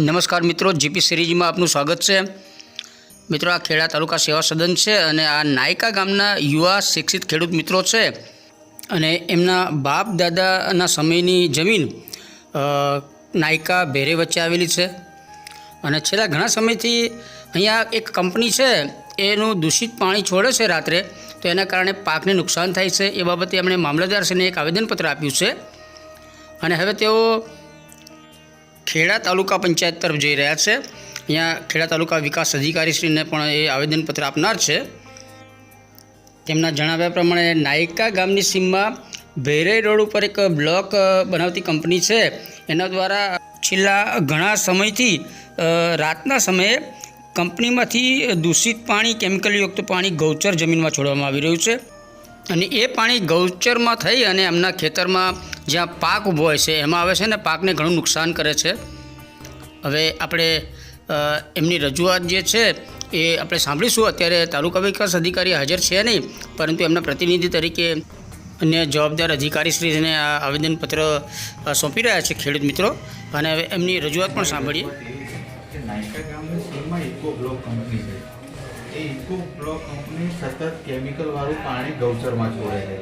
નમસ્કાર મિત્રો, જીપી સિરીઝમાં આપનું સ્વાગત છે. મિત્રો, આ ખેડા તાલુકા સેવા સદન છે અને આ નાયકા ગામના યુવા શિક્ષિત ખેડૂત મિત્રો છે અને એમના બાપ દાદાના સમયની જમીન નાયકા ભેરે વચ્ચે આવેલી છે. અને છેલ્લા ઘણા સમયથી અહીંયા એક કંપની છે, એનું દૂષિત પાણી છોડે છે રાત્રે, તો એના કારણે પાકને નુકસાન થાય છે. એ બાબતે એમણે મામલતદારશ્રીને એક આવેદનપત્ર આપ્યું છે. અને હવે તેઓ ખેડા તાલુકા પંચાયત તરફ જઈ રહ્યા છે. અહીંયા ખેડા તાલુકા વિકાસ અધિકારીશ્રીને પણ એ આવેદનપત્ર આપનાર છે. તેમના જણાવ્યા પ્રમાણે નાયકા ગામની સીમમાં ભેરઈ રોડ ઉપર એક બ્લોક બનાવતી કંપની છે. એના દ્વારા છેલ્લા ઘણા સમયથી રાતના સમયે કંપનીમાંથી દૂષિત પાણી કેમિકલયુક્ત પાણી ગૌચર જમીનમાં છોડવામાં આવી રહ્યું છે. અને એ પાણી ગૌચરમાં થઈ અને એમના ખેતરમાં જ્યાં પાક ઊભો હોય છે, એમાં આવે છે ને પાકને ઘણું નુકસાન કરે છે. હવે આપણે એમની રજૂઆત જે છે, એ આપણે સાંભળીશું. અત્યારે તાલુકા વિકાસ અધિકારી હાજર છે નહીં, પરંતુ એમના પ્રતિનિધિ તરીકે અન્ય જવાબદાર અધિકારીશ્રીને આ આવેદનપત્ર સોંપી રહ્યા છે ખેડૂત મિત્રો. અને હવે એમની રજૂઆત પણ સાંભળીએ. એ ઇકો બ્લોક કંપની સતત કેમિકલવાળું પાણી ગૌચરમાં છોડે છે.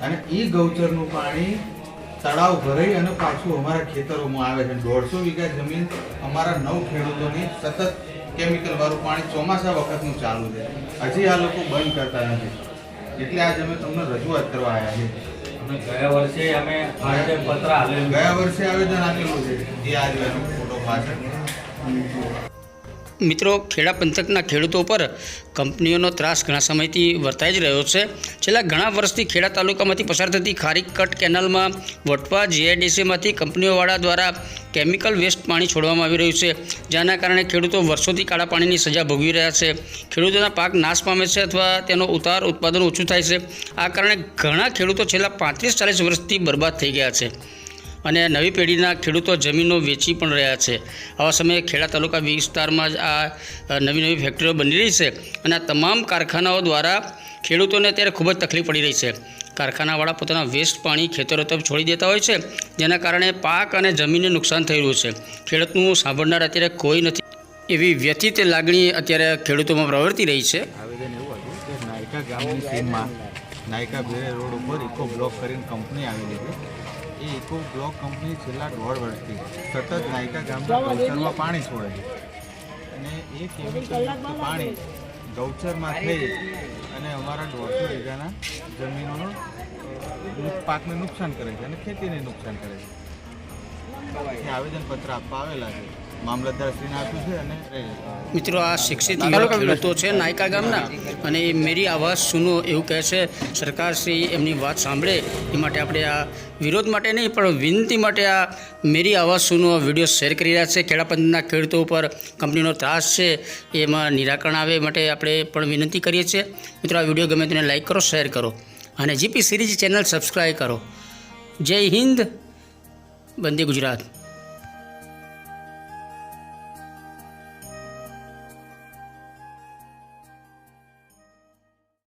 અને એ ગૌચરનું પાણી તળાવ ભરાઈ અને પાછું અમારા ખેતરોમાં આવે છે. દોઢસો વીઘા જમીન અમારા નવ ખેડૂતોની સતત કેમિકલવાળું પાણી ચોમાસા વખતનું ચાલુ છે. હજી આ લોકો બંધ કરતા નથી. એટલે આજે અમે તમને રજૂઆત કરવા આવ્યા છીએ. અમે ગયા વર્ષે અમે આવેદન પત્ર આવેલું ગયા વર્ષે આવેદન આપેલું છે. જે આ રહ્યો ફોટો પાછળ. મિત્રો, ખેડા પંથકના ખેડૂતો પર કંપનીઓનો ત્રાસ ઘણા સમયથી વર્તાઈ જ રહ્યો છે. છેલ્લા ઘણા વર્ષથી ખેડા તાલુકામાંથી પસાર થતી ખારી કટ કેનાલમાં વટવા જીઆઈડીસીમાંથી કંપનીઓવાળા દ્વારા કેમિકલ વેસ્ટ પાણી છોડવામાં આવી રહ્યું છે. જેના કારણે ખેડૂતો વર્ષોથી કાળા પાણીની સજા ભોગવી રહ્યા છે. ખેડૂતોના પાક નાશ પામે છે અથવા તેનો ઉતાર ઉત્પાદન ઓછું થાય છે. આ કારણે ઘણા ખેડૂતો છેલ્લા પાંત્રીસ ચાલીસ વર્ષથી બરબાદ થઈ ગયા છે. અને નવી પેઢીના ખેડૂતો જમીનો વેચી પણ રહ્યા છે. આવા સમયે ખેડા તાલુકા વિસ્તારમાં જ આ નવી નવી ફેક્ટરીઓ બની રહી છે અને આ તમામ કારખાનાઓ દ્વારા ખેડૂતોને અત્યારે ખૂબ જ તકલીફ પડી રહી છે. કારખાનાવાળા પોતાના વેસ્ટ પાણી ખેતરો તરફ છોડી દેતા હોય છે, જેના કારણે પાક અને જમીનને નુકસાન થઈ રહ્યું છે. ખેડૂતનું સાંભળનાર અત્યારે કોઈ નથી. એવી વ્યથિત લાગણી અત્યારે ખેડૂતોમાં પ્રવર્તી રહી છે. નાયકા ગામની સીમમાં, નાયકા બેરે રોડ ઉપર ઇકો બ્લોક કરીને કંપની આવેલી છે એ ઇકો બ્લોક કંપની છેલ્લા દોઢ વર્ષથી સતત નાયકા ગામના ગૌચરમાં પાણી છોડે છે. અને એ કેમિકલયુક્ત પાણી ગૌચરમાં થઈ અને અમારા દોઢસો વીઘાના જમીનોનો પાકને નુકસાન કરે છે અને ખેતીને નુકસાન કરે છે. આવેદનપત્ર આપવા આવેલા છે. મામલતદારશ્રીને આપ્યું છે અને મિત્રો આ શિક્ષિત યુવા ખેડૂતો છે નાયકા ગામના અને એ મેરી આવાજ સુનો એવું કહે છે સરકારશ્રી એમની વાત સાંભળે. એ માટે આપણે આ વિરોધ માટે નહીં પણ વિનંતી માટે આ મેરી આવાજ સુનો વીડિયો શેર કરી રહ્યા છે. ખેડાપંથના ખેડૂતો ઉપર કંપનીનો ત્રાસ છે એમાં નિરાકરણ આવે માટે આપણે પણ વિનંતી કરીએ છીએ. મિત્રો આ વીડિયો ગમે તેને લાઇક કરો શેર કરો અને જીપી સિરીઝ ચેનલ સબસ્ક્રાઈબ કરો. જય હિન્દ વંદે ગુજરાત.